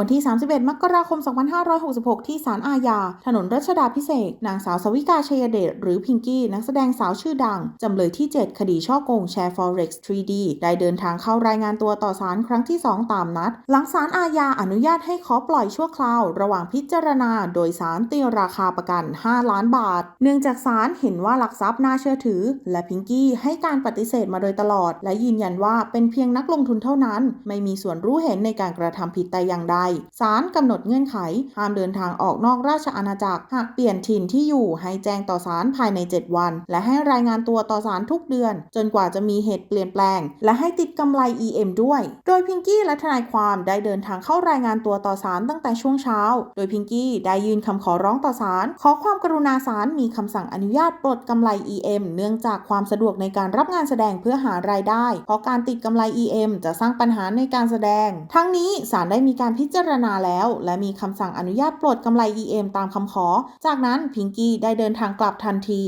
วันที่ 31 มกราคม 2566 ที่ศาลอาญา ถนนรัชดาพิเศษ นางสาวสวิกาชัยเดช หรือพิงกี้ นักแสดงสาวชื่อดัง จำเลยที่ 7 คดีช่อโกงแชร์ Forex 3D ได้เดินทางเข้ารายงานตัวต่อศาลครั้งที่ 2 ตามนัด หลังศาลอาญาอนุญาตให้ขอปล่อยชั่วคราว ระหว่างพิจารณา โดยศาลตีราคาประกัน 5 ล้านบาท เนื่องจากศาลเห็นว่าหลักทรัพย์น่าเชื่อถือ และพิงกี้ให้การปฏิเสธมาโดยตลอด และยืนยันว่าเป็นเพียงนักลงทุนเท่านั้น ไม่มีส่วนรู้เห็นในการกระทำผิดแต่อย่างใดศาลกำหนดเงื่อนไข ห้ามเดินทางออกนอกราชอาณาจักร หากเปลี่ยนถิ่นที่อยู่ให้แจ้งต่อศาลภายใน 7 วัน และให้รายงานตัวต่อศาลทุกเดือน จนกว่าจะมีเหตุเปลี่ยนแปลง และให้ติดกำไร EM ด้วย โดยพิงกี้และทนายความได้เดินทางเข้ารายงานตัวต่อศาลตั้งแต่ช่วงเช้า โดยพิงกี้ได้ยื่นคำขอร้องต่อศาลขอความกรุณาศาลมีคำสั่งอนุญาตปลดกำไร EM เนื่องจากความสะดวกในการรับงานแสดงเพื่อหารายได้ เพราะการติดกำไร EM จะสร้างปัญหาในการแสดง ทั้งนี้ศาลได้มีการพิจารจารณาแล้ว และมีคำสั่งอนุญาตปลดกำไร EM ตามคำขอ จากนั้นพิงกี้ได้เดินทางกลับทันที